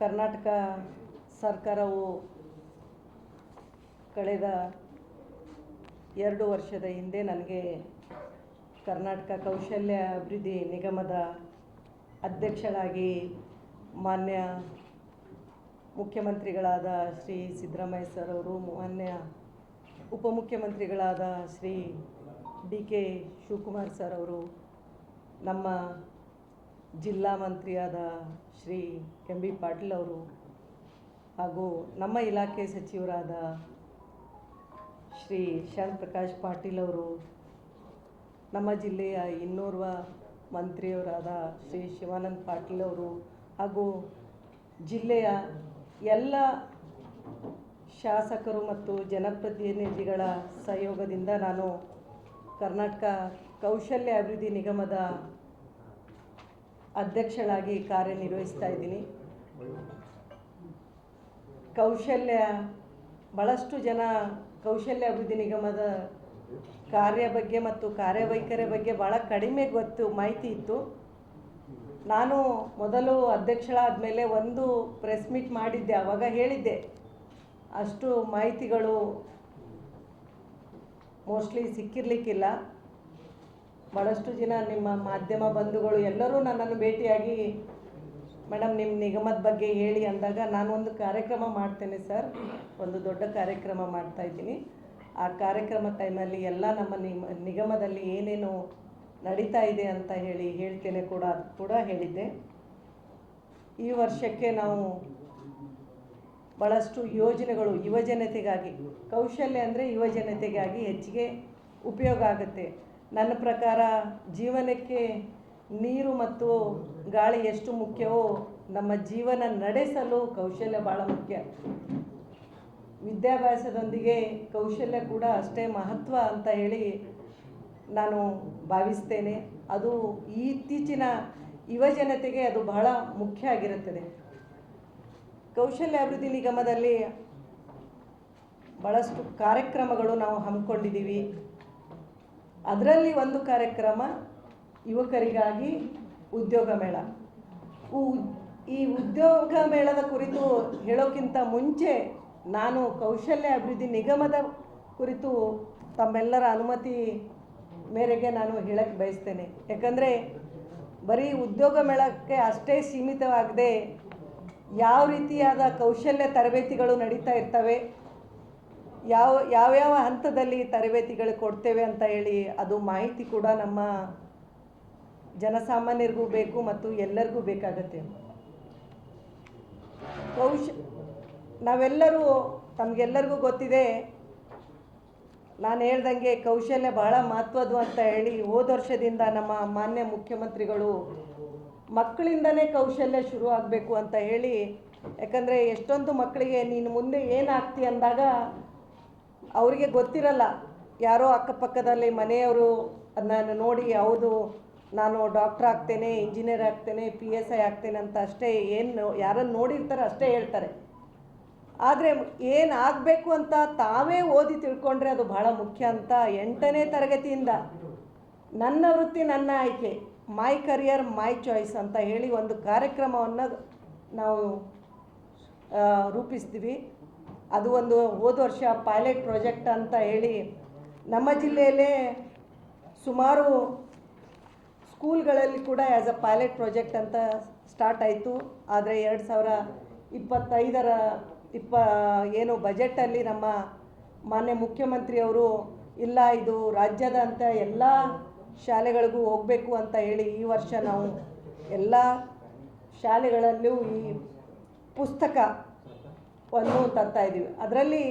ಕರ್ನಾಟಕ ಸರ್ಕಾರವು ಕಳೆದ ಎರಡು ವರ್ಷದ ಹಿಂದೆ ನನಗೆ ಕರ್ನಾಟಕ ಕೌಶಲ್ಯ ಅಭಿವೃದ್ಧಿ ನಿಗಮದ ಅಧ್ಯಕ್ಷರಾಗಿ ಮಾನ್ಯ ಮುಖ್ಯಮಂತ್ರಿಗಳಾದ ಶ್ರೀ ಸಿದ್ದರಾಮಯ್ಯ ಸರ್ ಅವರು ಮಾನ್ಯ ಉಪಮುಖ್ಯಮಂತ್ರಿಗಳಾದ Shri D K Shivakumar sir ಅವರು ನಮ್ಮ ಜಿಲ್ಲಾ ಮಂತ್ರಿಯಾದ ಶ್ರೀ ಎಂ ಬಿ ಪಾಟೀಲ್ ಅವರು ಹಾಗೂ ನಮ್ಮ ಇಲಾಖೆ ಸಚಿವರಾದ ಶ್ರೀ ಶರಣ್ ಪ್ರಕಾಶ್ ಪಾಟೀಲ್ ಅವರು, ನಮ್ಮ ಜಿಲ್ಲೆಯ ಇನ್ನೋರ್ವ ಮಂತ್ರಿಯವರಾದ ಶ್ರೀ ಶಿವಾನಂದ್ ಪಾಟೀಲ್ ಅವರು ಹಾಗೂ ಜಿಲ್ಲೆಯ ಎಲ್ಲ ಶಾಸಕರು ಮತ್ತು ಜನಪ್ರತಿನಿಧಿಗಳ ಸಹಯೋಗದಿಂದ ನಾನು ಕರ್ನಾಟಕ ಕೌಶಲ್ಯ ಅಭಿವೃದ್ಧಿ ನಿಗಮದ ಅಧ್ಯಕ್ಷಳಾಗಿ ಕಾರ್ಯನಿರ್ವಹಿಸ್ತಾ ಇದ್ದೀನಿ. ಕೌಶಲ್ಯ ಭಾಳಷ್ಟು ಜನ ಕೌಶಲ್ಯ ಅಭಿವೃದ್ಧಿ ನಿಗಮದ ಕಾರ್ಯ ಬಗ್ಗೆ ಮತ್ತು ಕಾರ್ಯವೈಖರಿ ಬಗ್ಗೆ ಭಾಳ ಕಡಿಮೆ ಗೊತ್ತು, ಮಾಹಿತಿ ಇತ್ತು. ನಾನು ಮೊದಲು ಅಧ್ಯಕ್ಷಳಾದ ಮೇಲೆ ಒಂದು ಪ್ರೆಸ್ ಮೀಟ್ ಮಾಡಿದ್ದೆ ಆವಾಗ ಹೇಳಿದ್ದೆ. ಅಷ್ಟು ಮಾಹಿತಿಗಳು ಮೋಸ್ಟ್ಲಿ ಸಿಕ್ಕಿರಲಿಕ್ಕಿಲ್ಲ. ಭಾಳಷ್ಟು ಜನ ನಿಮ್ಮ ಮಾಧ್ಯಮ ಬಂಧುಗಳು ಎಲ್ಲರೂ ನನ್ನನ್ನು ಭೇಟಿಯಾಗಿ, ಮೇಡಮ್ ನಿಮ್ಮ ನಿಗಮದ ಬಗ್ಗೆ ಹೇಳಿ ಅಂದಾಗ ನಾನು ಒಂದು ಕಾರ್ಯಕ್ರಮ ಮಾಡ್ತೇನೆ ಸರ್. ಒಂದು ದೊಡ್ಡ ಕಾರ್ಯಕ್ರಮ ಮಾಡ್ತಾ ಇದ್ದೀನಿ. ಆ ಕಾರ್ಯಕ್ರಮ ಟೈಮಲ್ಲಿ ಎಲ್ಲ ನಮ್ಮ ನಿಮ, ನಿಗಮದಲ್ಲಿ ಏನೇನು ನಡೀತಾ ಇದೆ ಅಂತ ಹೇಳಿ ಹೇಳ್ತೇನೆ ಕೂಡ ಅದು ಕೂಡ ಹೇಳಿದ್ದೆ. ಈ ವರ್ಷಕ್ಕೆ ನಾವು ಭಾಳಷ್ಟು ಯೋಜನೆಗಳು ಯುವಜನತೆಗಾಗಿ ಕೌಶಲ್ಯ ಅಂದರೆ ಯುವಜನತೆಗಾಗಿ ಹೆಚ್ಚಿಗೆ ಉಪಯೋಗ ಆಗುತ್ತೆ. ನನ್ನ ಪ್ರಕಾರ ಜೀವನಕ್ಕೆ ನೀರು ಮತ್ತು ಗಾಳಿ ಎಷ್ಟು ಮುಖ್ಯವೋ ನಮ್ಮ ಜೀವನ ನಡೆಸಲು ಕೌಶಲ್ಯ ಭಾಳ ಮುಖ್ಯ. ವಿದ್ಯಾಭ್ಯಾಸದೊಂದಿಗೆ ಕೌಶಲ್ಯ ಕೂಡ ಅಷ್ಟೇ ಮಹತ್ವ ಅಂತ ಹೇಳಿ ನಾನು ಭಾವಿಸ್ತೇನೆ. ಅದು ಇತ್ತೀಚಿನ ಯುವಜನತೆಗೆ ಅದು ಬಹಳ ಮುಖ್ಯ ಆಗಿರುತ್ತದೆ. ಕೌಶಲ್ಯ ಅಭಿವೃದ್ಧಿ ನಿಗಮದಲ್ಲಿ ಭಾಳಷ್ಟು ಕಾರ್ಯಕ್ರಮಗಳು ನಾವು ಹಮ್ಮಿಕೊಂಡಿದ್ದೀವಿ. ಅದರಲ್ಲಿ ಒಂದು ಕಾರ್ಯಕ್ರಮ ಯುವಕರಿಗಾಗಿ ಉದ್ಯೋಗ ಮೇಳ. ಈ ಉದ್ಯೋಗ ಮೇಳದ ಕುರಿತು ಹೇಳೋಕ್ಕಿಂತ ಮುಂಚೆ ನಾನು ಕೌಶಲ್ಯ ಅಭಿವೃದ್ಧಿ ನಿಗಮದ ಕುರಿತು ತಮ್ಮೆಲ್ಲರ ಅನುಮತಿ ಮೇರೆಗೆ ನಾನು ಹೇಳಕ್ಕೆ ಬಯಸ್ತೇನೆ. ಯಾಕಂದರೆ ಬರೀ ಉದ್ಯೋಗ ಮೇಳಕ್ಕೆ ಅಷ್ಟೇ ಸೀಮಿತವಾಗದೆ ಯಾವ ರೀತಿಯಾದ ಕೌಶಲ್ಯ ತರಬೇತಿಗಳು ನಡೀತಾ ಇರ್ತವೆ ಯಾವ ಯಾವ್ಯಾವ ಹಂತದಲ್ಲಿ ತರಬೇತಿಗಳು ಕೊಡ್ತೇವೆ ಅಂತ ಹೇಳಿ ಅದು ಮಾಹಿತಿ ಕೂಡ ನಮ್ಮ ಜನಸಾಮಾನ್ಯರಿಗೂ ಬೇಕು ಮತ್ತು ಎಲ್ಲರಿಗೂ ಬೇಕಾಗತ್ತೆ. ಕೌಶ ನಾವೆಲ್ಲರೂ ತಮಗೆಲ್ಲರಿಗೂ ಗೊತ್ತಿದೆ, ನಾನು ಹೇಳ್ದಂಗೆ ಕೌಶಲ್ಯ ಬಹಳ ಮಹತ್ವದ್ದು ಅಂತ ಹೇಳಿ ಹೋದ ವರ್ಷದಿಂದ ನಮ್ಮ ಮಾನ್ಯ ಮುಖ್ಯಮಂತ್ರಿಗಳು ಮಕ್ಕಳಿಂದನೇ ಕೌಶಲ್ಯ ಶುರು ಆಗಬೇಕು ಅಂತ ಹೇಳಿ, ಯಾಕಂದರೆ ಎಷ್ಟೊಂದು ಮಕ್ಕಳಿಗೆ ನೀನು ಮುಂದೆ ಏನಾಗ್ತಿ ಅಂದಾಗ ಅವರಿಗೆ ಗೊತ್ತಿರಲ್ಲ. ಯಾರೋ ಅಕ್ಕಪಕ್ಕದಲ್ಲಿ ಮನೆಯವರು ನಾನು ನೋಡಿ, ಹೌದು, ನಾನು ಡಾಕ್ಟ್ರ್ ಆಗ್ತೇನೆ, ಇಂಜಿನಿಯರ್ ಆಗ್ತೇನೆ, ಪಿ ಎಸ್ ಐ ಆಗ್ತೇನೆ ಅಂತ ಅಷ್ಟೇ ಏನು ಯಾರನ್ನು ನೋಡಿರ್ತಾರೆ ಅಷ್ಟೇ ಹೇಳ್ತಾರೆ. ಆದರೆ ಏನು ಆಗಬೇಕು ಅಂತ ತಾವೇ ಓದಿ ತಿಳ್ಕೊಂಡ್ರೆ ಅದು ಬಹಳ ಮುಖ್ಯ ಅಂತ ಎಂಟನೇ ತರಗತಿಯಿಂದ ನನ್ನ ವೃತ್ತಿ, ನನ್ನ ಆಯ್ಕೆ, ಮೈ ಕರಿಯರ್, ಮೈ ಚಾಯ್ಸ್ ಅಂತ ಹೇಳಿ ಒಂದು ಕಾರ್ಯಕ್ರಮವನ್ನು ನಾವು ರೂಪಿಸ್ತೀವಿ. ಅದು ಒಂದು ಹೋದ ವರ್ಷ ಪೈಲಟ್ ಪ್ರಾಜೆಕ್ಟ್ ಅಂತ ಹೇಳಿ ನಮ್ಮ ಜಿಲ್ಲೆಯಲ್ಲೇ ಸುಮಾರು ಸ್ಕೂಲ್ಗಳಲ್ಲಿ ಕೂಡ ಆ್ಯಸ್ ಅ ಪೈಲಟ್ ಪ್ರಾಜೆಕ್ಟ್ ಅಂತ ಸ್ಟಾರ್ಟ್ ಆಯಿತು. ಆದರೆ ಎರಡು ಸಾವಿರ ಇಪ್ಪತ್ತೈದರ ಇಪ್ಪ, ಏನು ಬಜೆಟಲ್ಲಿ ನಮ್ಮ ಮಾನ್ಯ ಮುಖ್ಯಮಂತ್ರಿಯವರು ಇಲ್ಲ ಇದು ರಾಜ್ಯದ ಅಂತ ಎಲ್ಲ ಶಾಲೆಗಳಿಗೂ ಹೋಗಬೇಕು ಅಂತ ಹೇಳಿ ಈ ವರ್ಷ ನಾವು ಎಲ್ಲ ಶಾಲೆಗಳಲ್ಲೂ ಈ ಪುಸ್ತಕವನ್ನು ತರ್ತಾ ಇದ್ದೀವಿ ಅದರಲ್ಲಿ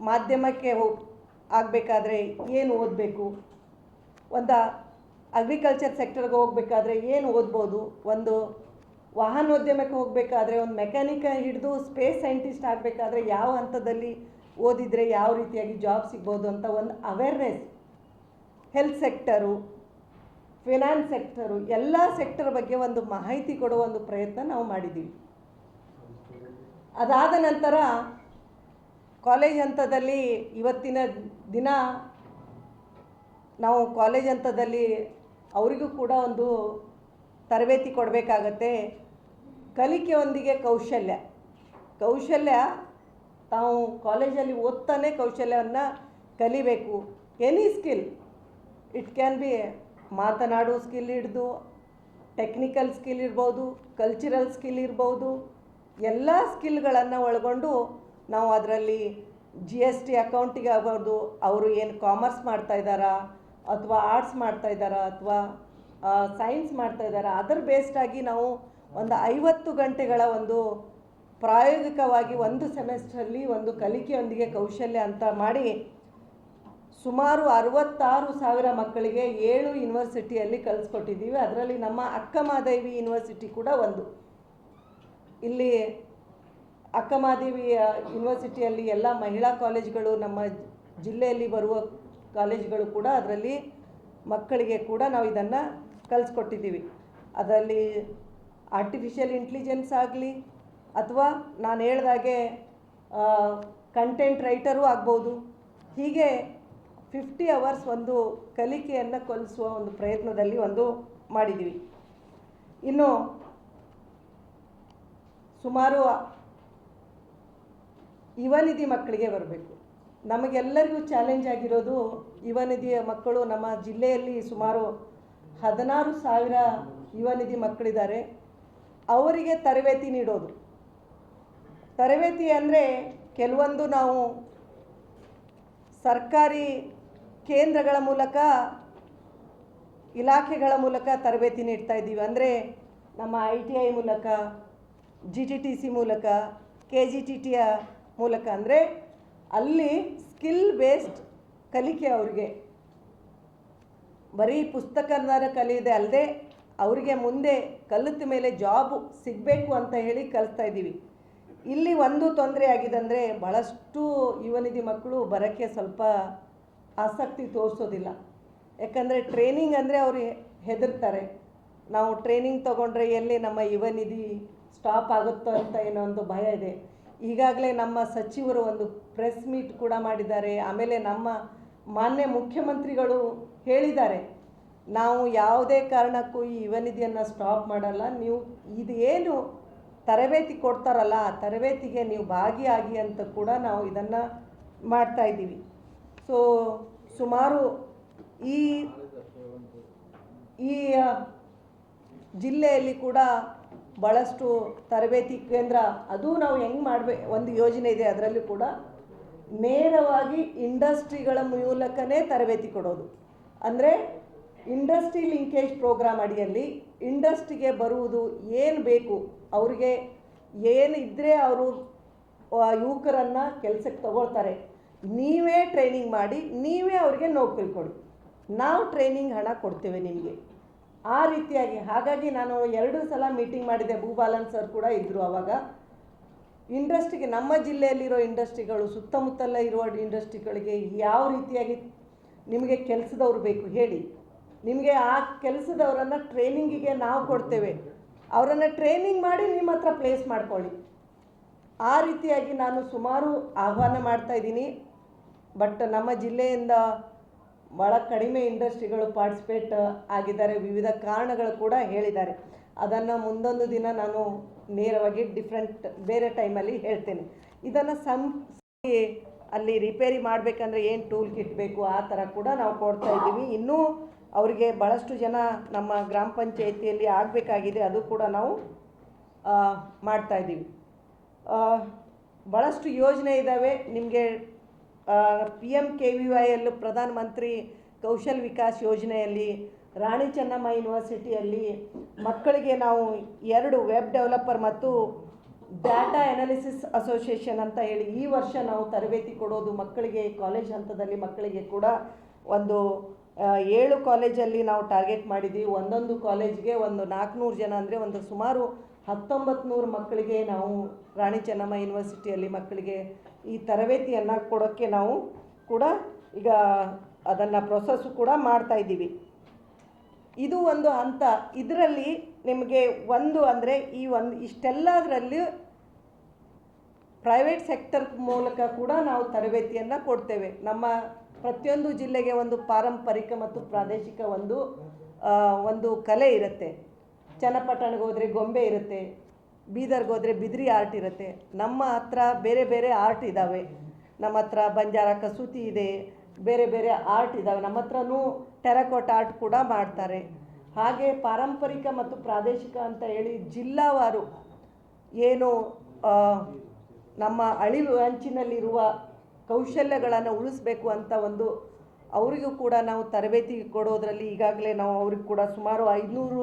ಮಾಧ್ಯಮಕ್ಕೆ ಹೋಗಿ ಆಗಬೇಕಾದ್ರೆ ಏನು ಓದಬೇಕು? ಒಂದು ಅಗ್ರಿಕಲ್ಚರ್ ಸೆಕ್ಟರ್ಗೆ ಹೋಗಬೇಕಾದ್ರೆ ಏನು ಓದ್ಬೋದು? ಒಂದು ವಾಹನೋದ್ಯಮಕ್ಕೆ ಹೋಗಬೇಕಾದ್ರೆ ಒಂದು ಮೆಕ್ಯಾನಿಕ ಹಿಡಿದು ಸ್ಪೇಸ್ ಸೈಂಟಿಸ್ಟ್ ಆಗಬೇಕಾದ್ರೆ ಯಾವ ಹಂತದಲ್ಲಿ ಓದಿದರೆ ಯಾವ ರೀತಿಯಾಗಿ ಜಾಬ್ ಸಿಗ್ಬೋದು ಅಂತ ಒಂದು awareness health sector finance sector ಎಲ್ಲ ಸೆಕ್ಟರ್ ಬಗ್ಗೆ ಒಂದು ಮಾಹಿತಿ ಕೊಡುವ ಒಂದು ಪ್ರಯತ್ನ ನಾವು ಮಾಡಿದ್ದೀವಿ ಅದಾದ ನಂತರ ಕಾಲೇಜ್ ಹಂತದಲ್ಲಿ ಇವತ್ತಿನ ದಿನ ನಾವು ಕಾಲೇಜ್ ಹಂತದಲ್ಲಿ ಅವರಿಗೂ ಕೂಡ ಒಂದು ತರಬೇತಿ ಕೊಡಬೇಕಾಗತ್ತೆ. ಕಲಿಕೆಯೊಂದಿಗೆ ಕೌಶಲ್ಯ. ಕೌಶಲ್ಯ, ತಾವು ಕಾಲೇಜಲ್ಲಿ ಓದ್ತಾನೆ ಕೌಶಲ್ಯವನ್ನು ಕಲಿಬೇಕು. Any skill, it can be ಮಾತನಾಡೋ skill ಹಿಡ್ದು ಟೆಕ್ನಿಕಲ್ ಸ್ಕಿಲ್ ಇರ್ಬೋದು, ಕಲ್ಚರಲ್ ಸ್ಕಿಲ್ ಇರ್ಬೋದು ಎಲ್ಲ ಸ್ಕಿಲ್ಗಳನ್ನು ಒಳಗೊಂಡು ನಾವು ಅದರಲ್ಲಿ ಜಿ ಎಸ್ ಟಿ ಅಕೌಂಟಿಗೆ ಆಗ್ಬೋದು ಅವರು ಏನು ಕಾಮರ್ಸ್ ಮಾಡ್ತಾ ಇದ್ದಾರಾ, ಅಥವಾ ಆರ್ಟ್ಸ್ ಮಾಡ್ತಾ ಇದ್ದಾರಾ, ಅಥವಾ ಸೈನ್ಸ್ ಮಾಡ್ತಾ ಇದ್ದಾರಾ, ಅದರ ಬೇಸ್ಡಾಗಿ ನಾವು ಒಂದು ಐವತ್ತು ಗಂಟೆಗಳ ಒಂದು ಪ್ರಾಯೋಗಿಕವಾಗಿ ಒಂದು ಸೆಮೆಸ್ಟ್ರಲ್ಲಿ ಒಂದು ಕಲಿಕೆಯೊಂದಿಗೆ ಕೌಶಲ್ಯ ಅಂತ ಮಾಡಿ ಸುಮಾರು ಅರವತ್ತಾರು ಸಾವಿರ ಮಕ್ಕಳಿಗೆ ಏಳು ಯೂನಿವರ್ಸಿಟಿಯಲ್ಲಿ ಕಲಿಸ್ಕೊಟ್ಟಿದ್ದೀವಿ ಅದರಲ್ಲಿ ನಮ್ಮ ಅಕ್ಕಮಾದೇವಿ ಯೂನಿವರ್ಸಿಟಿ ಕೂಡ ಒಂದು. ಇಲ್ಲಿ ಅಕ್ಕಮಹಾದೇವಿ ಆ, ಯೂನಿವರ್ಸಿಟಿಯಲ್ಲಿ ಎಲ್ಲ ಮಹಿಳಾ ಕಾಲೇಜ್ಗಳು ನಮ್ಮ ಜಿಲ್ಲೆಯಲ್ಲಿ ಬರುವ ಕಾಲೇಜ್ಗಳು ಕೂಡ ಅದರಲ್ಲಿ ಮಕ್ಕಳಿಗೆ ಕೂಡ ನಾವು ಇದನ್ನು ಕಲಿಸ್ಕೊಟ್ಟಿದ್ದೀವಿ. ಅದರಲ್ಲಿ ಆರ್ಟಿಫಿಷಿಯಲ್ ಇಂಟೆಲಿಜೆನ್ಸ್ ಆಗಲಿ ಅಥವಾ ನಾನು ಹೇಳ್ದಾಗೆ ಕಂಟೆಂಟ್ ರೈಟರೂ ಆಗ್ಬೋದು. ಹೀಗೆ ಫಿಫ್ಟಿ ಅವರ್ಸ್ ಒಂದು ಕಲಿಕೆಯನ್ನು ಕಲಿಸುವ ಒಂದು ಪ್ರಯತ್ನದಲ್ಲಿ ಒಂದು ಮಾಡಿದ್ದೀವಿ. ಇನ್ನು ಸುಮಾರು ಯುವನಿಧಿ ಮಕ್ಕಳಿಗೆ ಬರಬೇಕು. ನಮಗೆಲ್ಲರಿಗೂ ಚಾಲೆಂಜ್ ಆಗಿರೋದು ಯುವನಿಧಿಯ ಮಕ್ಕಳು ನಮ್ಮ ಜಿಲ್ಲೆಯಲ್ಲಿ ಸುಮಾರು ಹದಿನಾರು ಸಾವಿರ ಯುವನಿಧಿ ಮಕ್ಕಳಿದ್ದಾರೆ. ಅವರಿಗೆ ತರಬೇತಿ ನೀಡೋದು. ತರಬೇತಿ ಅಂದರೆ ಕೆಲವೊಂದು ನಾವು ಸರ್ಕಾರಿ ಕೇಂದ್ರಗಳ ಮೂಲಕ, ಇಲಾಖೆಗಳ ಮೂಲಕ ತರಬೇತಿ ನೀಡ್ತಾ ಇದ್ದೀವಿ. ಅಂದರೆ ನಮ್ಮ ಐ ಟಿ ಐ ಮೂಲಕ ಜಿ ಟಿ ಟಿ ಸಿ ಮೂಲಕ ಕೆ ಜಿ ಟಿ ಟಿಯ ಮೂಲಕ ಅಂದರೆ ಅಲ್ಲಿ ಸ್ಕಿಲ್ ಬೇಸ್ಡ್ ಕಲಿಕೆ ಅವ್ರಿಗೆ. ಬರೀ ಪುಸ್ತಕದ ಕಲಿಯದೆ ಅಲ್ಲದೆ ಅವರಿಗೆ ಮುಂದೆ ಕಲಿತ ಮೇಲೆ ಜಾಬ್ ಸಿಗಬೇಕು ಅಂತ ಹೇಳಿ ಕಲಿಸ್ತಾ ಇದ್ದೀವಿ. ಇಲ್ಲಿ ಒಂದು ತೊಂದರೆ ಆಗಿದೆ ಅಂದರೆ ಭಾಳಷ್ಟು ಯುವನಿಧಿ ಮಕ್ಕಳು ಬರೋಕ್ಕೆ ಸ್ವಲ್ಪ ಆಸಕ್ತಿ ತೋರಿಸೋದಿಲ್ಲ. ಯಾಕಂದರೆ ಟ್ರೈನಿಂಗ್ ಅಂದರೆ ಅವರು ಹೆದರ್ತಾರೆ. ನಾವು ಟ್ರೈನಿಂಗ್ ತೊಗೊಂಡ್ರೆ ಎಲ್ಲಿ ನಮ್ಮ ಯುವನಿಧಿ ಸ್ಟಾಪ್ ಆಗುತ್ತೋ ಅಂತ ಏನೋ ಒಂದು ಭಯ ಇದೆ. ಈಗಾಗಲೇ ನಮ್ಮ ಸಚಿವರು ಒಂದು ಪ್ರೆಸ್ ಮೀಟ್ ಕೂಡ ಮಾಡಿದ್ದಾರೆ. ಆಮೇಲೆ ನಮ್ಮ ಮಾನ್ಯ ಮುಖ್ಯಮಂತ್ರಿಗಳು ಹೇಳಿದ್ದಾರೆ, ನಾವು ಯಾವುದೇ ಕಾರಣಕ್ಕೂ ಈ ಯುವನಿಧಿಯನ್ನು ಸ್ಟಾಪ್ ಮಾಡಲ್ಲ. ನೀವು ಇದು ಏನು ತರಬೇತಿ ಕೊಡ್ತಾರಲ್ಲ, ಆ ತರಬೇತಿಗೆ ನೀವು ಭಾಗಿಯಾಗಿ ಅಂತ ಕೂಡ ನಾವು ಇದನ್ನು ಮಾಡ್ತಾ ಇದ್ದೀವಿ. ಸೊ ಸುಮಾರು ಈ ಈ ಜಿಲ್ಲೆಯಲ್ಲಿ ಕೂಡ ಭಾಳಷ್ಟು ತರಬೇತಿ ಕೇಂದ್ರ ಅದು ನಾವು ಹೆಂಗೆ ಮಾಡಬೇಕು ಒಂದು ಯೋಜನೆ ಇದೆ, ಅದರಲ್ಲಿ ಕೂಡ ನೇರವಾಗಿ ಇಂಡಸ್ಟ್ರಿಗಳ ಮೂಲಕನೇ ತರಬೇತಿ ಕೊಡೋದು. ಅಂದರೆ ಇಂಡಸ್ಟ್ರಿ ಲಿಂಕೇಜ್ ಪ್ರೋಗ್ರಾಮ್ ಅಡಿಯಲ್ಲಿ ಇಂಡಸ್ಟ್ರಿಗೆ ಬರುವುದು ಏನು ಬೇಕು, ಅವರಿಗೆ ಏನು ಇದ್ದರೆ ಅವರು ಯುವಕರನ್ನು ಕೆಲಸಕ್ಕೆ ತಗೊಳ್ತಾರೆ, ನೀವೇ ಟ್ರೈನಿಂಗ್ ಮಾಡಿ, ನೀವೇ ಅವ್ರಿಗೆ ನೌಕರಿ ಕೊಡಿ. ನಾವು ಟ್ರೈನಿಂಗ್ ಹಣ ಕೊಡ್ತೇವೆ ನಿಮಗೆ. ಆ ರೀತಿಯಾಗಿ. ಹಾಗಾಗಿ ನಾನು ಎರಡು ಸಲ ಮೀಟಿಂಗ್ ಮಾಡಿದೆ. ಭೂಬಾಲನ್ ಸರ್ ಕೂಡ ಇದ್ದರು ಆವಾಗ ಇಂಡಸ್ಟ್ರಿಗೆ ನಮ್ಮ ಜಿಲ್ಲೆಯಲ್ಲಿರೋ ಇಂಡಸ್ಟ್ರಿಗಳು ಸುತ್ತಮುತ್ತಲ ಇರುವ ಇಂಡಸ್ಟ್ರಿಗಳಿಗೆ ಯಾವ ರೀತಿಯಾಗಿ ನಿಮಗೆ ಕೆಲಸದವ್ರು ಬೇಕು ಹೇಳಿ. ನಿಮಗೆ ಆ ಕೆಲಸದವರನ್ನು ಟ್ರೈನಿಂಗಿಗೆ ನಾವು ಕೊಡ್ತೇವೆ. ಅವರನ್ನು ಟ್ರೈನಿಂಗ್ ಮಾಡಿ ನಿಮ್ಮ ಹತ್ರ ಪ್ಲೇಸ್ ಮಾಡ್ಕೊಳ್ಳಿ. ಆ ರೀತಿಯಾಗಿ ನಾನು ಸುಮಾರು ಆಹ್ವಾನ ಮಾಡ್ತಾ ಇದ್ದೀನಿ. ಬಟ್ ನಮ್ಮ ಜಿಲ್ಲೆಯಿಂದ ಭಾಳ ಕಡಿಮೆ ಇಂಡಸ್ಟ್ರಿಗಳು ಪಾರ್ಟಿಸಿಪೇಟ್ ಆಗಿದ್ದಾರೆ. ವಿವಿಧ ಕಾರಣಗಳು ಕೂಡ ಹೇಳಿದ್ದಾರೆ. ಅದನ್ನು ಮುಂದೊಂದು ದಿನ ನಾನು ನೇರವಾಗಿ ಡಿಫ್ರೆಂಟ್ ಬೇರೆ ಟೈಮಲ್ಲಿ ಹೇಳ್ತೇನೆ. ಇದನ್ನು ಸಂ ಅಲ್ಲಿ ರಿಪೇರಿ ಮಾಡಬೇಕಂದ್ರೆ ಏನು ಟೂಲ್ ಕಿಟ್ ಬೇಕು ಆ ಥರ ಕೂಡ ನಾವು ಕೊಡ್ತಾ ಇದ್ದೀವಿ. ಇನ್ನೂ ಅವರಿಗೆ ಭಾಳಷ್ಟು ಜನ ನಮ್ಮ ಗ್ರಾಮ ಪಂಚಾಯಿತಿಯಲ್ಲಿ ಆಗಬೇಕಾಗಿದೆ. ಅದು ಕೂಡ ನಾವು ಮಾಡ್ತಾ ಇದ್ದೀವಿ. ಭಾಳಷ್ಟು ಯೋಜನೆ ಇದ್ದಾವೆ ನಿಮಗೆ ಪಿ ಎಂ ಕೆ ವಿ ವೈಯಲ್ಲೂ ಪ್ರಧಾನಮಂತ್ರಿ ಕೌಶಲ್ ವಿಕಾಸ್ ಯೋಜನೆಯಲ್ಲಿ, ರಾಣಿ ಚೆನ್ನಮ್ಮ ಯೂನಿವರ್ಸಿಟಿಯಲ್ಲಿ ಮಕ್ಕಳಿಗೆ ನಾವು ಎರಡು ವೆಬ್ ಡೆವಲಪರ್ ಮತ್ತು ಡಾಟಾ ಅನಾಲಿಸಿಸ್ ಅಸೋಸಿಯೇಷನ್ ಅಂತ ಹೇಳಿ ಈ ವರ್ಷ ನಾವು ತರಬೇತಿ ಕೊಡೋದು ಮಕ್ಕಳಿಗೆ, ಕಾಲೇಜ್ ಹಂತದಲ್ಲಿ ಮಕ್ಕಳಿಗೆ ಕೂಡ ಒಂದು ಏಳು ಕಾಲೇಜಲ್ಲಿ ನಾವು ಟಾರ್ಗೆಟ್ ಮಾಡಿದ್ದೀವಿ ಒಂದೊಂದು ಕಾಲೇಜ್ಗೆ ಒಂದು ನಾಲ್ಕುನೂರು ಜನ ಅಂದರೆ ಒಂದು ಸುಮಾರು ಹತ್ತೊಂಬತ್ತು ನೂರು ಮಕ್ಕಳಿಗೆ ನಾವು ರಾಣಿ ಚೆನ್ನಮ್ಮ ಯೂನಿವರ್ಸಿಟಿಯಲ್ಲಿ ಮಕ್ಕಳಿಗೆ ಈ ತರಬೇತಿಯನ್ನು ಕೊಡೋಕ್ಕೆ ನಾವು ಕೂಡ ಈಗ ಅದನ್ನು ಪ್ರೊಸೆಸ್ಸು ಕೂಡ ಮಾಡ್ತಾ ಇದ್ದೀವಿ. ಇದು ಒಂದು ಹಂತ. ಇದರಲ್ಲಿ ನಿಮಗೆ ಒಂದು ಅಂದರೆ ಈ ಒಂದು ಇಷ್ಟೆಲ್ಲದರಲ್ಲಿ ಪ್ರೈವೇಟ್ ಸೆಕ್ಟರ್ ಮೂಲಕ ಕೂಡ ನಾವು ತರಬೇತಿಯನ್ನು ಕೊಡ್ತೇವೆ. ನಮ್ಮ ಪ್ರತಿಯೊಂದು ಜಿಲ್ಲೆಗೆ ಒಂದು ಪಾರಂಪರಿಕ ಮತ್ತು ಪ್ರಾದೇಶಿಕ ಒಂದು ಒಂದು ಕಲೆ ಇರುತ್ತೆ. ಚನ್ನಪಟ್ಟಣಕ್ಕೆ ಹೋದರೆ ಗೊಂಬೆ ಇರುತ್ತೆ. ಬೀದರ್ಗೆ ಹೋದರೆ ಬಿದ್ರಿ ಆರ್ಟ್ ಇರುತ್ತೆ. ನಮ್ಮ ಹತ್ರ ಬೇರೆ ಬೇರೆ ಆರ್ಟ್ ಇದ್ದಾವೆ ನಮ್ಮ ಹತ್ರ ಬಂಜಾರ ಕಸೂತಿ ಇದೆ. ಬೇರೆ ಬೇರೆ ಆರ್ಟ್ ಇದ್ದಾವೆ ನಮ್ಮ ಹತ್ರನೂ ಟೆರಕೋಟ್ ಆರ್ಟ್ ಕೂಡ ಮಾಡ್ತಾರೆ. ಹಾಗೆ ಪಾರಂಪರಿಕ ಮತ್ತು ಪ್ರಾದೇಶಿಕ ಅಂತ ಹೇಳಿ ಜಿಲ್ಲಾವಾರು ಏನು ನಮ್ಮ ಅಳಿವು ಅಂಚಿನಲ್ಲಿರುವ ಕೌಶಲ್ಯಗಳನ್ನು ಉಳಿಸ್ಬೇಕು ಅಂತ ಒಂದು ಅವರಿಗೂ ಕೂಡ ನಾವು ತರಬೇತಿ ಕೊಡೋದರಲ್ಲಿ ಈಗಾಗಲೇ ನಾವು ಅವ್ರಿಗೆ ಕೂಡ ಸುಮಾರು ಐದುನೂರು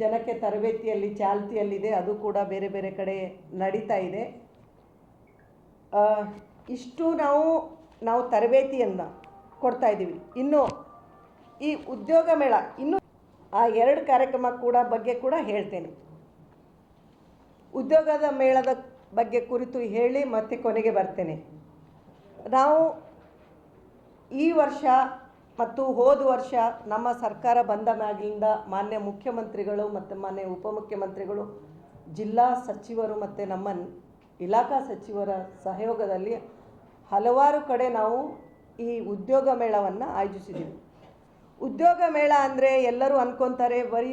ಜನಕ್ಕೆ ತರಬೇತಿಯಲ್ಲಿ, ಚಾಲ್ತಿಯಲ್ಲಿದೆ. ಅದು ಕೂಡ ಬೇರೆ ಬೇರೆ ಕಡೆ ನಡೀತಾ ಇದೆ. ಇಷ್ಟು ನಾವು ನಾವು ತರಬೇತಿಯನ್ನು ಕೊಡ್ತಾ ಇದ್ದೀವಿ. ಇನ್ನು ಈ ಉದ್ಯೋಗ ಮೇಳ, ಇನ್ನು ಆ ಎರಡು ಕಾರ್ಯಕ್ರಮ ಕೂಡ ಬಗ್ಗೆ ಕೂಡ ಹೇಳ್ತೇನೆ. ಉದ್ಯೋಗದ ಮೇಳದ ಬಗ್ಗೆ ಕುರಿತು ಹೇಳಿ ಮತ್ತೆ ಕೊನೆಗೆ ಬರ್ತೇನೆ. ನಾವು ಈ ವರ್ಷ ಮತ್ತು ಹೋದ ವರ್ಷ ನಮ್ಮ ಸರ್ಕಾರ ಬಂದ ಮ್ಯಾಗಿಂದ ಮಾನ್ಯ ಮುಖ್ಯಮಂತ್ರಿಗಳು ಮತ್ತು ಮಾನ್ಯ ಉಪಮುಖ್ಯಮಂತ್ರಿಗಳು, ಜಿಲ್ಲಾ ಸಚಿವರು ಮತ್ತು ನಮ್ಮ ಇಲಾಖಾ ಸಚಿವರ ಸಹಯೋಗದಲ್ಲಿ ಹಲವಾರು ಕಡೆ ನಾವು ಈ ಉದ್ಯೋಗ ಮೇಳವನ್ನು ಆಯೋಜಿಸಿದ್ದೀವಿ. ಉದ್ಯೋಗ ಮೇಳ ಅಂದರೆ ಎಲ್ಲರೂ ಅಂದ್ಕೊತಾರೆ, ಬರೀ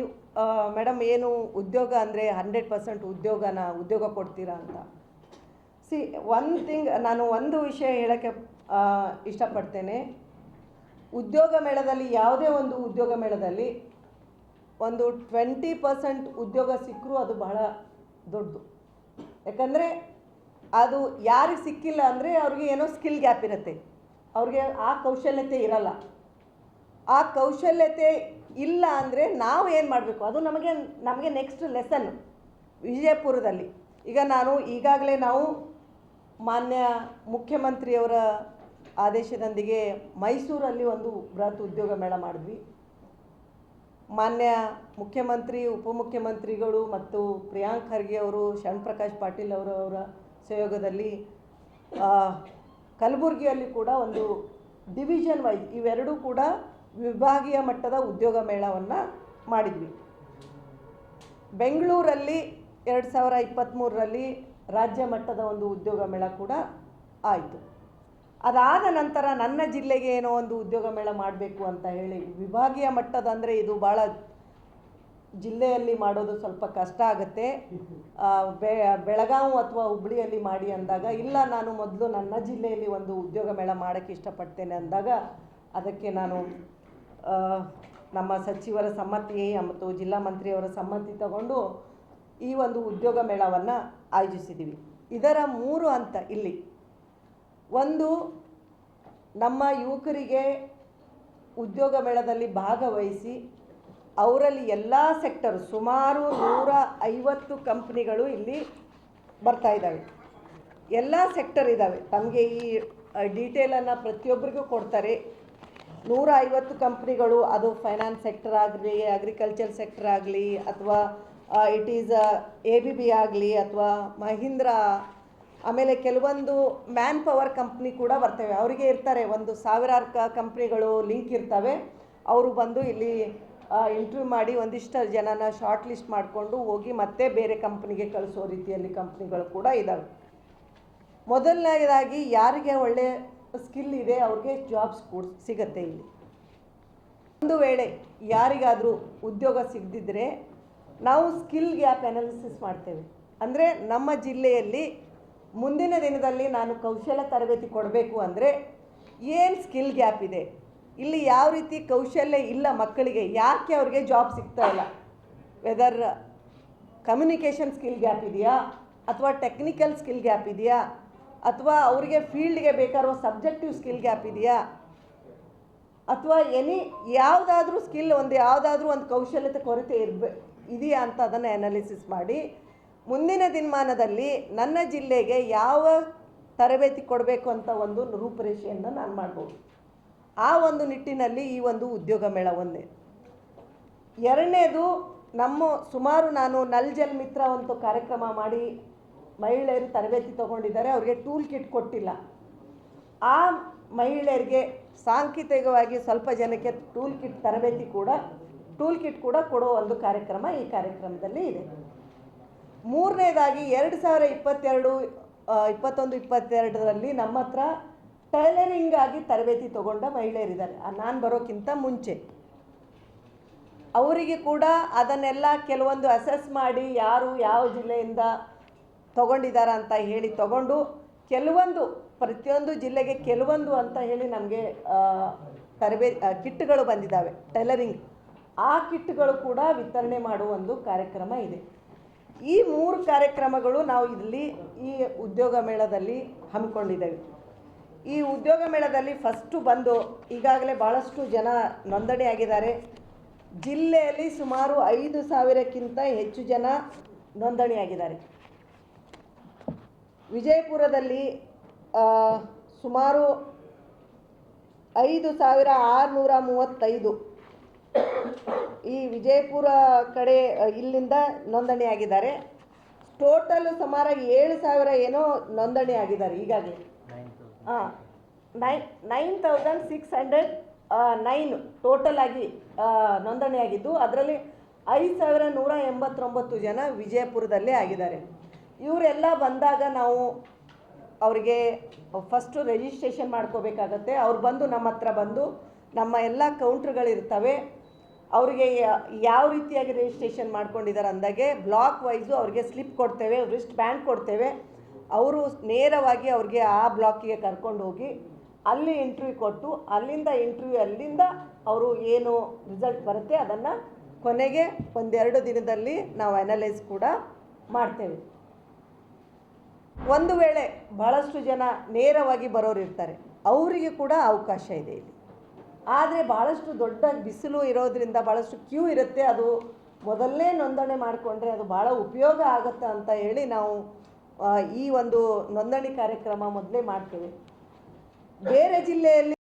ಮೇಡಮ್ ಏನು ಉದ್ಯೋಗ ಅಂದರೆ ಹಂಡ್ರೆಡ್ ಪರ್ಸೆಂಟ್ ಉದ್ಯೋಗನ ಉದ್ಯೋಗ ಕೊಡ್ತೀರಾ ಅಂತ. ಸಿ ಒನ್ ಥಿಂಗ್ ನಾನು ಒಂದು ವಿಷಯ ಹೇಳೋಕ್ಕೆ ಇಷ್ಟಪಡ್ತೇನೆ. ಉದ್ಯೋಗ ಮೇಳದಲ್ಲಿ, ಯಾವುದೇ ಒಂದು ಉದ್ಯೋಗ ಮೇಳದಲ್ಲಿ ಒಂದು ಟ್ವೆಂಟಿ ಪರ್ಸೆಂಟ್ ಉದ್ಯೋಗ ಸಿಕ್ಕರೂ ಅದು ಬಹಳ ದೊಡ್ಡದು. ಯಾಕಂದರೆ ಅದು ಯಾರಿಗೆ ಸಿಕ್ಕಿಲ್ಲ ಅಂದರೆ ಅವ್ರಿಗೆ ಏನೋ ಸ್ಕಿಲ್ ಗ್ಯಾಪ್ ಇರುತ್ತೆ. ಅವ್ರಿಗೆ ಆ ಕೌಶಲ್ಯತೆ ಇರಲ್ಲ. ಆ ಕೌಶಲ್ಯತೆ ಇಲ್ಲ ಅಂದರೆ ನಾವು ಏನು ಮಾಡಬೇಕು? ಅದು ನಮಗೆ ನಮಗೆ ನೆಕ್ಸ್ಟ್ ಲೆಸನ್ ವಿಜಯಪುರದಲ್ಲಿ. ಈಗ ನಾನು ಈಗಾಗಲೇ ನಾವು ಮಾನ್ಯ ಮುಖ್ಯಮಂತ್ರಿಯವರ ಆದೇಶದೊಂದಿಗೆ ಮೈಸೂರಲ್ಲಿ ಒಂದು ಬೃಹತ್ ಉದ್ಯೋಗ ಮೇಳ ಮಾಡಿದ್ವಿ. ಮಾನ್ಯ ಮುಖ್ಯಮಂತ್ರಿ, ಉಪಮುಖ್ಯಮಂತ್ರಿಗಳು ಮತ್ತು ಪ್ರಿಯಾಂಕ್ ಖರ್ಗೆ ಅವರು ಶರಣ್ ಪ್ರಕಾಶ್ ಪಾಟೀಲ್ ಅವರು ಸಹಯೋಗದಲ್ಲಿ ಕಲಬುರಗಿಯಲ್ಲಿ ಕೂಡ ಒಂದು ಡಿವಿಷನ್ ವೈಸ್ ಇವೆರಡೂ ಕೂಡ ವಿಭಾಗೀಯ ಮಟ್ಟದ ಉದ್ಯೋಗ ಮೇಳವನ್ನು ಮಾಡಿದ್ವಿ. ಬೆಂಗಳೂರಲ್ಲಿ ಎರಡು ಸಾವಿರ ಇಪ್ಪತ್ತ್ಮೂರರಲ್ಲಿ ರಾಜ್ಯ ಮಟ್ಟದ ಒಂದು ಉದ್ಯೋಗ ಮೇಳ ಕೂಡ ಆಯಿತು. ಅದಾದ ನಂತರ ನನ್ನ ಜಿಲ್ಲೆಗೆ ಏನೋ ಒಂದು ಉದ್ಯೋಗ ಮೇಳ ಮಾಡಬೇಕು ಅಂತ ಹೇಳಿ ವಿಭಾಗೀಯ ಮಟ್ಟದ ಅಂದರೆ ಇದು ಭಾಳ ಜಿಲ್ಲೆಯಲ್ಲಿ ಮಾಡೋದು ಸ್ವಲ್ಪ ಕಷ್ಟ ಆಗುತ್ತೆ. ಬೆ, ಬೆಳಗಾವಿ ಅಥವಾ ಹುಬ್ಳಿಯಲ್ಲಿ ಮಾಡಿ ಅಂದಾಗ, ಇಲ್ಲ ನಾನು ಮೊದಲು ನನ್ನ ಜಿಲ್ಲೆಯಲ್ಲಿ ಒಂದು ಉದ್ಯೋಗ ಮೇಳ ಮಾಡೋಕ್ಕೆ ಇಷ್ಟಪಡ್ತೇನೆ ಅಂದಾಗ ಅದಕ್ಕೆ ನಾನು ನಮ್ಮ ಸಚಿವರ ಸಮ್ಮತಿ ಮತ್ತು ಜಿಲ್ಲಾ ಮಂತ್ರಿಯವರ ಸಮ್ಮತಿ ತಗೊಂಡು ಈ ಒಂದು ಉದ್ಯೋಗ ಮೇಳವನ್ನು ಆಯೋಜಿಸಿದ್ದೀವಿ ಇದರ ಮೂರು ಹಂತ ಇಲ್ಲಿ. ಒಂದು, ನಮ್ಮ ಯುವಕರಿಗೆ ಉದ್ಯೋಗ ಮೇಳದಲ್ಲಿ ಭಾಗವಹಿಸಿ, ಅವರಲ್ಲಿ ಎಲ್ಲ ಸೆಕ್ಟರ್ ಸುಮಾರು ನೂರ ಐವತ್ತು ಕಂಪ್ನಿಗಳು ಇಲ್ಲಿ ಬರ್ತಾ ಇದ್ದಾವೆ. ಎಲ್ಲ ಸೆಕ್ಟರ್ ಇದ್ದಾವೆ. ತಮಗೆ ಈ ಡೀಟೇಲನ್ನು ಪ್ರತಿಯೊಬ್ಬರಿಗೂ ಕೊಡ್ತಾರೆ. ನೂರ ಐವತ್ತು ಕಂಪ್ನಿಗಳು ಅದು ಫೈನಾನ್ಸ್ ಸೆಕ್ಟರ್ ಆಗಲಿ ಅಗ್ರಿಕಲ್ಚರ್ ಸೆಕ್ಟರ್ ಆಗಲಿ, ಅಥವಾ it is A B B ಆಗಲಿ, ಅಥವಾ ಮಹೀಂದ್ರಾ ಆಮೇಲೆ ಕೆಲವೊಂದು ಮ್ಯಾನ್ ಪವರ್ ಕಂಪ್ನಿ ಕೂಡ ಬರ್ತವೆ. ಅವರಿಗೆ ಇರ್ತಾರೆ. ಒಂದು ಸಾವಿರಾರು ಕ ಕಂಪ್ನಿಗಳು ಲಿಂಕ್ ಇರ್ತವೆ. ಅವರು ಬಂದು ಇಲ್ಲಿ ಇಂಟರ್ವ್ಯೂ ಮಾಡಿ ಒಂದಿಷ್ಟು ಜನನ ಶಾರ್ಟ್ ಲಿಸ್ಟ್ ಮಾಡಿಕೊಂಡು ಹೋಗಿ ಮತ್ತೆ ಬೇರೆ ಕಂಪ್ನಿಗೆ ಕಳಿಸೋ ರೀತಿಯಲ್ಲಿ ಕಂಪ್ನಿಗಳು ಕೂಡ ಇದ್ದಾವೆ ಮೊದಲನೇದಾಗಿ ಯಾರಿಗೆ ಒಳ್ಳೆ ಸ್ಕಿಲ್ ಇದೆ, ಅವ್ರಿಗೆ ಜಾಬ್ಸ್ ಕೂಡ ಸಿಗತ್ತೆ ಇಲ್ಲಿ. ಒಂದು ವೇಳೆ ಯಾರಿಗಾದರೂ ಉದ್ಯೋಗ ಸಿಗದಿದ್ದರೆ ನಾವು ಸ್ಕಿಲ್ ಗ್ಯಾಪ್ ಅನಾಲಿಸಿಸ್ ಮಾಡ್ತೇವೆ. ಅಂದರೆ ನಮ್ಮ ಜಿಲ್ಲೆಯಲ್ಲಿ ಮುಂದಿನ ದಿನದಲ್ಲಿ ನಾನು ಕೌಶಲ್ಯ ತರಬೇತಿ ಕೊಡಬೇಕು ಅಂದರೆ ಏನು ಸ್ಕಿಲ್ ಗ್ಯಾಪ್ ಇದೆ? ಇಲ್ಲಿ ಯಾವ ರೀತಿ ಕೌಶಲ್ಯ ಇಲ್ಲ ಮಕ್ಕಳಿಗೆ? ಯಾಕೆ ಅವ್ರಿಗೆ ಜಾಬ್ ಸಿಗ್ತಾ ಇಲ್ಲ? ವೆದರ್ ಕಮ್ಯುನಿಕೇಷನ್ ಸ್ಕಿಲ್ ಗ್ಯಾಪ್ ಇದೆಯಾ? ಅಥವಾ ಟೆಕ್ನಿಕಲ್ ಸ್ಕಿಲ್ ಗ್ಯಾಪ್ ಇದೆಯಾ? ಅಥವಾ ಅವರಿಗೆ ಫೀಲ್ಡ್ಗೆ ಬೇಕಾಗಿರೋ ಸಬ್ಜೆಕ್ಟಿವ್ ಸ್ಕಿಲ್ ಗ್ಯಾಪ್ ಇದೆಯಾ? ಅಥವಾ ಎನಿ ಯಾವುದಾದ್ರೂ ಸ್ಕಿಲ್ ಒಂದು ಯಾವುದಾದ್ರೂ ಒಂದು ಕೌಶಲ್ಯತೆ ಕೊರತೆ ಇರಬೇ ಇದೆಯಾ ಅಂತ ಅದನ್ನು ಅನಾಲಿಸಿಸ್ ಮಾಡಿ. ಮುಂದಿನ ದಿನಮಾನದಲ್ಲಿ ನನ್ನ ಜಿಲ್ಲೆಗೆ ಯಾವ ತರಬೇತಿ ಕೊಡಬೇಕು ಅಂತ ಒಂದು ರೂಪುರೇಷೆಯನ್ನು ನಾನು ಮಾಡ್ಬೋದು. ಆ ಒಂದು ನಿಟ್ಟಿನಲ್ಲಿ ಈ ಒಂದು ಉದ್ಯೋಗ ಮೇಳ ಒಂದೇ ಎರಡನೇದು ನಮ್ಮ ಸುಮಾರು ನಾನು ನಲ್ ಜಲ್ ಮಿತ್ರ ಒಂದು ಕಾರ್ಯಕ್ರಮ ಮಾಡಿ ಮಹಿಳೆಯರು ತರಬೇತಿ ತಗೊಂಡಿದ್ದಾರೆ, ಅವ್ರಿಗೆ ಟೂಲ್ ಕಿಟ್ ಕೊಟ್ಟಿಲ್ಲ. ಆ ಮಹಿಳೆಯರಿಗೆ ಸಾಂಕೇತಿಕವಾಗಿ ಸ್ವಲ್ಪ ಜನಕ್ಕೆ ಟೂಲ್ ಕಿಟ್ ತರಬೇತಿ ಕೂಡ, ಟೂಲ್ ಕಿಟ್ ಕೂಡ ಕೊಡೋ ಒಂದು ಕಾರ್ಯಕ್ರಮ ಈ ಕಾರ್ಯಕ್ರಮದಲ್ಲಿ ಇದೆ. ಮೂರನೇದಾಗಿ ಎರಡು ಸಾವಿರ ಇಪ್ಪತ್ತೆರಡು ಇಪ್ಪತ್ತೊಂದು, ಇಪ್ಪತ್ತೆರಡರಲ್ಲಿ ನಮ್ಮ ಹತ್ರ ಟೈಲರಿಂಗ್ ಆಗಿ ತರಬೇತಿ ತಗೊಂಡ ಮಹಿಳೆಯರಿದ್ದಾರೆ. ನಾನು ಬರೋಕ್ಕಿಂತ ಮುಂಚೆ. ಅವರಿಗೆ ಕೂಡ ಅದನ್ನೆಲ್ಲ ಕೆಲವೊಂದು ಅಸೆಸ್ ಮಾಡಿ ಯಾರು ಯಾವ ಜಿಲ್ಲೆಯಿಂದ ತಗೊಂಡಿದ್ದಾರೆ ಅಂತ ಹೇಳಿ ತಗೊಂಡು ಕೆಲವೊಂದು, ಪ್ರತಿಯೊಂದು ಜಿಲ್ಲೆಗೆ ಕೆಲವೊಂದು ಅಂತ ಹೇಳಿ ನಮಗೆ ತರಬೇ ಕಿಟ್ಗಳು ಬಂದಿದ್ದಾವೆ, ಟೈಲರಿಂಗ್. ಆ ಕಿಟ್ಗಳು ಕೂಡ ವಿತರಣೆ ಮಾಡುವ ಒಂದು ಕಾರ್ಯಕ್ರಮ ಇದೆ. ಈ ಮೂರು ಕಾರ್ಯಕ್ರಮಗಳು ನಾವು ಇಲ್ಲಿ ಈ ಉದ್ಯೋಗ ಮೇಳದಲ್ಲಿ ಹಮ್ಮಿಕೊಂಡಿದ್ದೇವೆ. ಈ ಉದ್ಯೋಗ ಮೇಳದಲ್ಲಿ ಫಸ್ಟು ಬಂದು ಈಗಾಗಲೇ ಭಾಳಷ್ಟು ಜನ ನೋಂದಣಿ ಆಗಿದ್ದಾರೆ. ಜಿಲ್ಲೆಯಲ್ಲಿ ಸುಮಾರು ಐದು ಸಾವಿರಕ್ಕಿಂತ ಹೆಚ್ಚು ಜನ ನೋಂದಣಿಯಾಗಿದ್ದಾರೆ ವಿಜಯಪುರದಲ್ಲಿ ಸುಮಾರು ಐದು ಸಾವಿರ ಆರುನೂರ ಮೂವತ್ತೈದು ಈ ವಿಜಯಪುರ ಕಡೆ ಇಲ್ಲಿಂದ ನೋಂದಣಿ ಆಗಿದ್ದಾರೆ. ಟೋಟಲ್ ಸುಮಾರು ಏಳು ಸಾವಿರ ಏನೋ ನೋಂದಣಿ ಆಗಿದ್ದಾರೆ ಈಗಾಗಲೇ. ಹಾಂ nine nine thousand six hundred nine total ಆಗಿ ನೋಂದಣಿ ಆಗಿದ್ದು, ಅದರಲ್ಲಿ ಐದು ಸಾವಿರ ನೂರ ಎಂಬತ್ತೊಂಬತ್ತು ಜನ ವಿಜಯಪುರದಲ್ಲೇ ಆಗಿದ್ದಾರೆ. ಇವರೆಲ್ಲ ಬಂದಾಗ ನಾವು ಅವರಿಗೆ ಫಸ್ಟು ರಿಜಿಸ್ಟ್ರೇಷನ್ ಮಾಡ್ಕೋಬೇಕಾಗತ್ತೆ. ಅವ್ರು ಬಂದು ನಮ್ಮ ಹತ್ರ ಬಂದು ನಮ್ಮ ಎಲ್ಲ ಕೌಂಟ್ರುಗಳಿರ್ತವೆ ಅವರಿಗೆ ಯಾವ ರೀತಿಯಾಗಿ ರಿಜಿಸ್ಟ್ರೇಷನ್ ಮಾಡ್ಕೊಂಡಿದ್ದಾರೆ ಅಂದಾಗೆ ಬ್ಲಾಕ್ ವೈಸು ಅವ್ರಿಗೆ ಸ್ಲಿಪ್ ಕೊಡ್ತೇವೆ ರಿಸ್ಟ್ ಬ್ಯಾಂಡ್ ಕೊಡ್ತೇವೆ. ಅವರು ನೇರವಾಗಿ ಅವ್ರಿಗೆ ಆ ಬ್ಲಾಕಿಗೆ ಕರ್ಕೊಂಡು ಹೋಗಿ ಅಲ್ಲಿ ಇಂಟ್ರ್ವ್ಯೂ ಕೊಟ್ಟು, ಅಲ್ಲಿಂದ ಇಂಟ್ರ್ವ್ಯೂ ಅಲ್ಲಿಂದ ಅವರು ಏನು ರಿಸಲ್ಟ್ ಬರುತ್ತೆ ಅದನ್ನು ಕೊನೆಗೆ ಒಂದೆರಡು ದಿನದಲ್ಲಿ ನಾವು ಅನಲೈಸ್ ಕೂಡ ಮಾಡ್ತೇವೆ. ಒಂದು ವೇಳೆ ಬಹಳಷ್ಟು ಜನ ನೇರವಾಗಿ ಬರೋರು ಇರ್ತಾರೆ ಅವರಿಗೆ ಕೂಡ ಅವಕಾಶ ಇದೆ ಇಲ್ಲಿ. ಆದರೆ ಭಾಳಷ್ಟು ದೊಡ್ಡ ಬಿಸಿಲು ಇರೋದ್ರಿಂದ ಭಾಳಷ್ಟು ಕ್ಯೂ ಇರುತ್ತೆ. ಅದು ಮೊದಲನೇ ನೋಂದಣಿ ಮಾಡಿಕೊಂಡ್ರೆ ಅದು ಭಾಳ ಉಪಯೋಗ ಆಗುತ್ತೆ ಅಂತ ಹೇಳಿ ನಾವು ಈ ಒಂದು ನೋಂದಣಿ ಕಾರ್ಯಕ್ರಮ ಮೊದಲೇ ಮಾಡ್ತೇವೆ. ಬೇರೆ ಜಿಲ್ಲೆಯಲ್ಲಿ.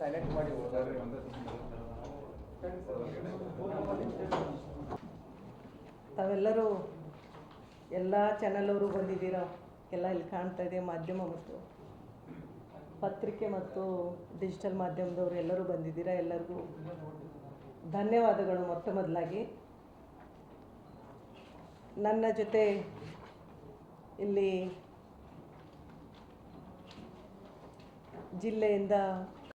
ಸೈಲೆಂಟ್ ಮಾಡಿ ತಾವೆಲ್ಲರೂ ಎಲ್ಲ ಚಾನಲವರು ಬಂದಿದ್ದೀರಾ? ಎಲ್ಲ ಇಲ್ಲಿ ಕಾಣ್ತಾ ಇದೆ, ಮಾಧ್ಯಮ ಮತ್ತು ಪತ್ರಿಕೆ ಮತ್ತು ಡಿಜಿಟಲ್ ಮಾಧ್ಯಮದವರು ಎಲ್ಲರೂ ಬಂದಿದ್ದೀರಾ? ಎಲ್ಲರಿಗೂ ಧನ್ಯವಾದಗಳು ಮೊತ್ತ ಮೊದಲಾಗಿ. ನನ್ನ ಜೊತೆ ಇಲ್ಲಿ ಜಿಲ್ಲೆಯಿಂದ